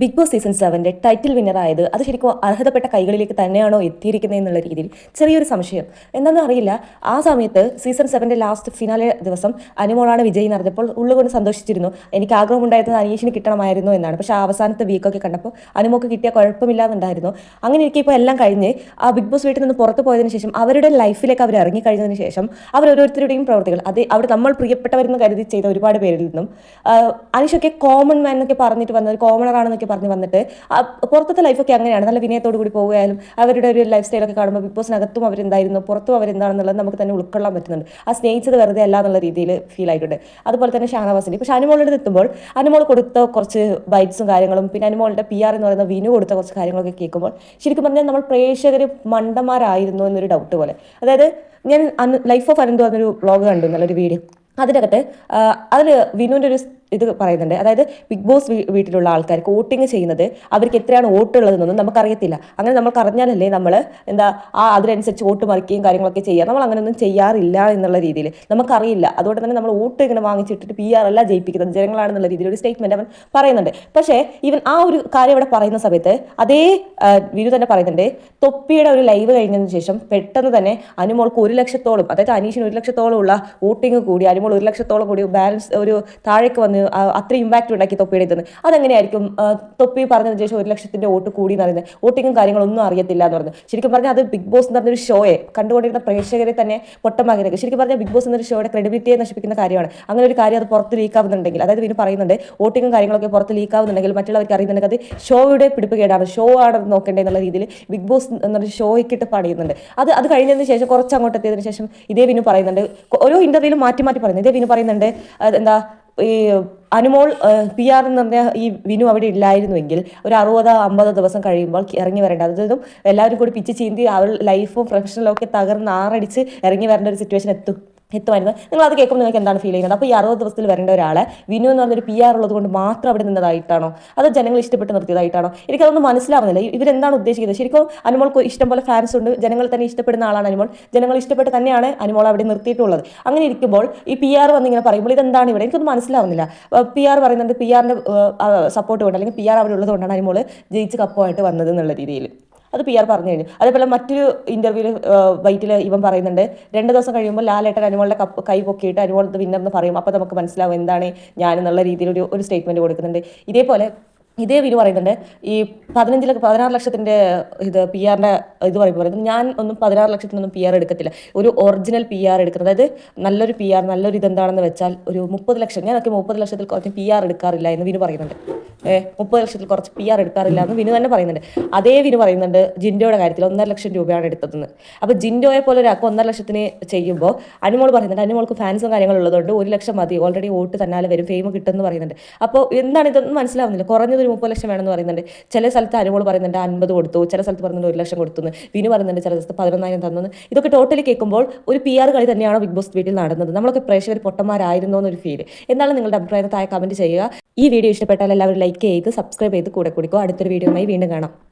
Big Boss season സെവന്റെ title winner ആയത് അത് ശരിക്കും അർഹതപ്പെട്ട കൈകളിലേക്ക് തന്നെയാണോ എത്തിയിരിക്കുന്നത് എന്നുള്ള രീതിയിൽ ചെറിയൊരു സംശയം. എന്താണെന്ന് അറിയില്ല. ആ സമയത്ത് സീസൺ സെവന്റെ ലാസ്റ്റ് ഫിനാലെ ദിവസം അനുമോളാണ് വിജയി നടന്നപ്പോൾ ഉള്ളുകൊണ്ട് സന്തോഷിച്ചിരുന്നു. എനിക്ക് ആഗ്രഹമുണ്ടായിരുന്നത് അനീഷിന് കിട്ടണമായിരുന്നു എന്നാണ്. പക്ഷേ അവസാനത്തെ വീക്കൊക്കെ കണ്ടപ്പോൾ അനുമോക്ക് കിട്ടിയ കുഴപ്പമില്ലാന്നുണ്ടായിരുന്നു. അങ്ങനെ എനിക്ക് ഇപ്പോൾ എല്ലാം കഴിഞ്ഞ് ആ ബിഗ് ബോസ് വീട്ടിൽ നിന്ന് പുറത്ത് പോയതിനു ശേഷം അവരുടെ ലൈഫിലേക്ക് അവർ ഇറങ്ങി കഴിഞ്ഞതിന് ശേഷം അവർ ഓരോരുത്തരുടെയും പ്രവർത്തികൾ അത് അവർ നമ്മൾ പ്രിയപ്പെട്ടവരെന്ന് കരുതി ചെയ്ത ഒരുപാട് പേരിൽ നിന്നും അനീഷൊക്കെ കോമൺ മാൻ എന്നൊക്കെ പറഞ്ഞിട്ട് വന്നത് കോമണർ ആണെന്നൊക്കെ പറഞ്ഞ് വന്നിട്ട് പുറത്തത്തെ ലൈഫൊക്കെ അങ്ങനെയാണ്. നല്ല വിനയത്തോടു കൂടി പോവുകയാലും അവരുടെ ഒരു ലൈഫ് സ്റ്റൈലൊക്കെ കാണുമ്പോൾ ബിഗ് ബോസിനകത്തും അവരെന്തായിരുന്നു പുറത്തും അവരെന്താണെന്നുള്ളത് നമുക്ക് തന്നെ ഉൾക്കൊള്ളാൻ പറ്റുന്നുണ്ട്. ആ സ്നേഹിച്ചത് വെറുതെ അല്ല എന്നുള്ള രീതിയിൽ ഫീൽ ആയിട്ടുണ്ട്. അതുപോലെ തന്നെ ഷാനവാസിന്റെ ഇപ്പോൾ ഷാനുമോളുടെ എത്തുമ്പോൾ അനുമോൾ കൊടുത്ത കുറച്ച് ബൈറ്റ്സും കാര്യങ്ങളും പിന്നെ അനുമോളുടെ പി ആർ എന്ന് പറയുന്ന വിനു കൊടുത്ത കുറച്ച് കാര്യങ്ങളൊക്കെ കേൾക്കുമ്പോൾ ശരിക്കും പറഞ്ഞാൽ നമ്മൾ പ്രേക്ഷകർ മണ്ടന്മാരായിരുന്നു എന്നൊരു ഡൗട്ട് പോലെ. അതായത് ഞാൻ ലൈഫ് ഓഫ് അനന്തു എന്നൊരു വ്ളോഗ് കണ്ടു നല്ലൊരു വീഡിയോ അതിനകത്ത് അതിൽ വിനുവിന്റെ ഒരു ഇത് പറയുന്നുണ്ട്. അതായത് ബിഗ് ബോസ് വീട്ടിലുള്ള ആൾക്കാർക്ക് വോട്ടിങ് ചെയ്യുന്നത് അവർക്ക് എത്രയാണ് വോട്ടുള്ളതെന്നൊന്നും നമുക്കറിയത്തില്ല. അങ്ങനെ നമ്മൾ അറിഞ്ഞാലല്ലേ നമ്മൾ എന്താ ആ അതിനനുസരിച്ച് വോട്ട് മറിക്കുകയും കാര്യങ്ങളൊക്കെ ചെയ്യുക. നമ്മൾ അങ്ങനെയൊന്നും ചെയ്യാറില്ല എന്നുള്ള രീതിയിൽ നമുക്കറിയില്ല. അതുകൊണ്ട് തന്നെ നമ്മൾ വോട്ട് ഇങ്ങനെ വാങ്ങിച്ചിട്ടിട്ട് പി ആർ അല്ല ജയിപ്പിക്കുന്നത്. ജനങ്ങളാണെന്നുള്ള രീതിയിൽ ഒരു സ്റ്റേറ്റ്മെന്റ് അവൻ പറയുന്നുണ്ട്. പക്ഷേ ഇവൻ ആ ഒരു കാര്യം ഇവിടെ പറയുന്ന സമയത്ത് അതേ വിരു തന്നെ പറയുന്നുണ്ട്. തൊപ്പിയുടെ ഒരു ലൈവ് കഴിഞ്ഞതിന് ശേഷം പെട്ടെന്ന് തന്നെ അനുമോൾക്ക് ഒരു ലക്ഷത്തോളം അതായത് അനീഷിന് ഒരു ലക്ഷത്തോളം ഉള്ള വോട്ടിംഗ് കൂടി അനുമോൾ ഒരു ലക്ഷത്തോളം കൂടി ബാലൻസ് ഒരു താഴേക്ക് വന്ന് ആ, അത്ര ഇമ്പാക്റ്റ് ഉണ്ടാക്കി തൊപ്പിയുടെ ഇതെന്ന്. അതെങ്ങനെയായിരിക്കും? തൊപ്പി പറഞ്ഞതിന് ശേഷം ഒരു ലക്ഷത്തിന്റെ വോട്ട് കൂടി എന്ന് പറയുന്നത്. വോട്ടിങ്ങും കാര്യങ്ങളൊന്നും അറിയത്തില്ല എന്ന് പറഞ്ഞു ശരിക്കും പറഞ്ഞാൽ അത് ബിഗ് ബോസ് എന്ന് പറഞ്ഞൊരു ഷോയെ കണ്ടുകൊണ്ടിരുന്ന പ്രേക്ഷകരെ തന്നെ പൊട്ടമാക്കി ശരിക്കും പറഞ്ഞാൽ ബിഗ് ബോസ് എന്നൊരു ഷോയുടെ ക്രെഡിബിലിറ്റിയെ നശിപ്പിക്കുന്ന കാര്യമാണ്. അങ്ങനെ ഒരു കാര്യം അത് പുറത്ത് ലീക്കാവുന്നുണ്ടെങ്കിൽ അതായത് ഇവർ പറയുന്നുണ്ട് വോട്ടിങ്ങും കാര്യങ്ങളൊക്കെ പുറത്ത് ലീക്കാവുന്നുണ്ടെങ്കിൽ മറ്റുള്ളവർക്ക് അറിയുന്നുണ്ടെങ്കിൽ അത് ഷോയുടെ പിടിപ്പുകേടാണ് ഷോ ആണ് നോക്കേണ്ടത് എന്നുള്ള രീതിയിൽ ബിഗ് ബോസ് എന്നൊരു ഷോയ്ക്കിട്ട് പണിയുന്നുണ്ട് അത് അത് കഴിഞ്ഞതിന് ശേഷം കുറച്ച് അങ്ങോട്ട് എത്തിയതിനു ശേഷം ഇതേ വിനു പറയുന്നുണ്ട്. ഓരോ ഇന്റർവ്യൂവിലും മാറ്റി മാറ്റി പറയുന്നത് ഇതേ വിനു പറയുന്നുണ്ട് എന്താ ഈ അനുമോൾ പി ആർ എന്ന് പറഞ്ഞ ഈ വിനു അവിടെ ഇല്ലായിരുന്നുവെങ്കിൽ ഒരു അറുപതോ അമ്പതോ ദിവസം കഴിയുമ്പോൾ ഇറങ്ങി വരേണ്ട. അതായത് എല്ലാവരും കൂടി പിച്ച് ചീന്തി അവർ ലൈഫും പ്രൊഫഷണലും ഒക്കെ തകർന്ന് ആറടിച്ച് ഇറങ്ങി വരേണ്ട ഒരു സിറ്റുവേഷൻ എത്തും. എത്തുമായിരുന്നു നിങ്ങൾ അത് കേൾക്കുമ്പോൾ നിങ്ങൾക്ക് എന്താണ് ഫീൽ ചെയ്യുന്നത്? അപ്പോൾ ഈ അറുപത് ദിവസത്തിൽ വരേണ്ട ഒരാളെ വിനു എന്ന് പറഞ്ഞൊരു പി ആർ ഉള്ളത് കൊണ്ട് മാത്രം അവിടെ നിന്നതായിട്ടാണോ? അത് ജനങ്ങൾ ഇഷ്ടപ്പെട്ട് നിർത്തിയതായിട്ടാണോ? എനിക്കതൊന്നും മനസ്സിലാവുന്നില്ല. ഇവരെന്താണ് ഉദ്ദേശിക്കുന്നത്? ശരിക്കും അനുമോൾക്ക് ഇഷ്ടം പോലെ ഫാൻസ് ഉണ്ട്. ജനങ്ങൾ തന്നെ ഇഷ്ടപ്പെടുന്ന ആളാണ് അനുമോൾ. ജനങ്ങൾ ഇഷ്ടപ്പെട്ട് തന്നെയാണ് അനുമോൾ അവിടെ നിർത്തിയിട്ടുള്ളത്. അങ്ങനെ ഇരിക്കുമ്പോൾ ഈ പി ആർ വന്നിങ്ങനെ പറയുമ്പോൾ ഇതെന്താണ് ഇവിടെ? എനിക്കൊന്നും മനസ്സിലാവുന്നില്ല. പി ആർ പറയുന്നത് പി ആറിന്റെ സപ്പോർട്ട് കൊണ്ട് അല്ലെങ്കിൽ പി ആർ അവിടെ ഉള്ളത് കൊണ്ടാണ് അനുമോൾ ജയിച്ച് കപ്പുമായിട്ട് വന്നത് എന്നുള്ള രീതിയിൽ. അത് പി ആർ പറഞ്ഞു കഴിഞ്ഞു. അതേപോലെ മറ്റൊരു ഇന്റർവ്യൂവിൽ വൈറ്റിൽ ഇവൻ പറയുന്നുണ്ട് രണ്ട് ദിവസം കഴിയുമ്പോൾ ലാലേട്ടൻ അനുമോളുടെ കപ്പ് കൈ പൊക്കിയിട്ട് അനുമോൾ വിന്നർ എന്ന് പറയും. അപ്പോൾ നമുക്ക് മനസ്സിലാവും എന്താണ് ഞാൻ എന്നുള്ള രീതിയിൽ ഒരു ഒരു സ്റ്റേറ്റ്മെന്റ് കൊടുക്കുന്നുണ്ട്. ഇതേപോലെ ഇതേ വീട് പറയുന്നുണ്ട്. ഈ പതിനഞ്ച് ലക്ഷം പതിനാറ് ലക്ഷത്തിന്റെ ഇത് പി ആറിന്റെ ഇത് പറയുന്നത് ഞാൻ ഒന്നും പതിനാറ് ലക്ഷത്തിനൊന്നും പി ആർ എടുക്കത്തില്ല. ഒരു ഒറിജിനൽ പി ആർ എടുക്കുന്നത്. അതായത് നല്ലൊരു പി ആർ നല്ലൊരു ഇതെന്താണെന്ന് വെച്ചാൽ ഒരു മുപ്പത് ലക്ഷം ഞാനൊക്കെ മുപ്പത് ലക്ഷത്തിൽ കുറച്ച് പി ആർ എടുക്കാറില്ല എന്ന് വിനു പറയുന്നുണ്ട്. മുപ്പത് ലക്ഷത്തിൽ കുറച്ച് പി ആർ എടുക്കാറില്ല എന്ന് വിനു തന്നെ പറയുന്നുണ്ട്. അതേ വിനു പറയുന്നുണ്ട് ജിൻഡോയുടെ കാര്യത്തിൽ ഒന്നര ലക്ഷം രൂപയാണ് എടുത്തതെന്ന്. അപ്പോൾ ജിൻഡോയെ പോലെ ഒരാൾക്ക് ഒന്നര ലക്ഷത്തിന് ചെയ്യുമ്പോൾ അനുമോൾ പറയുന്നുണ്ട് അനുമോൾക്ക് ഫാൻസും കാര്യങ്ങളുള്ളതുകൊണ്ട് ഒരു ലക്ഷം മതി. ഓൾറെഡി വോട്ട് തന്നാലും വരും ഫെയിം കിട്ടുമെന്ന് പറയുന്നുണ്ട്. അപ്പോൾ എന്താണ് ഇതൊന്നും മനസ്സിലാവുന്നില്ല. കുറഞ്ഞത് ഒരു മുപ്പത് ലക്ഷം വേണമെന്ന് പറയുന്നുണ്ട്. ചില സ്ഥലത്ത് അനുമോൾ പറയുന്നുണ്ട് അൻപത് കൊടുത്തു. ചില സ്ഥലത്ത് പറയുന്നുണ്ട് ഒരു ലക്ഷം കൊടുത്തു. വിനു പറയുന്നുണ്ട് ചില സ്ഥലത്ത് പതിനൊന്നായിരം തന്നു ഇതൊക്കെ ടോട്ടലി കേൾക്കുമ്പോൾ ഒരു പി ആർ കളി തന്നെയാണ് ബിഗ് ബോസ് വീട്ടിൽ നടന്നത്? നമ്മളൊക്കെ പ്രേക്ഷകർ പൊട്ടന്മാരായിരുന്നോ എന്നൊരു ഫീൽ എന്നാലും നിങ്ങളുടെ അഭിപ്രായം താഴെ കമന്റ് ചെയ്യുക. ഈ വീഡിയോ ഇഷ്ടപ്പെട്ടാൽ എല്ലാവരും ലൈക്ക് ചെയ്ത് സബ്സ്ക്രൈബ് ചെയ്ത് കൂടെ കുടിക്കുക. അടുത്തൊരു വീഡിയോയുമായി വീണ്ടും കാണാം.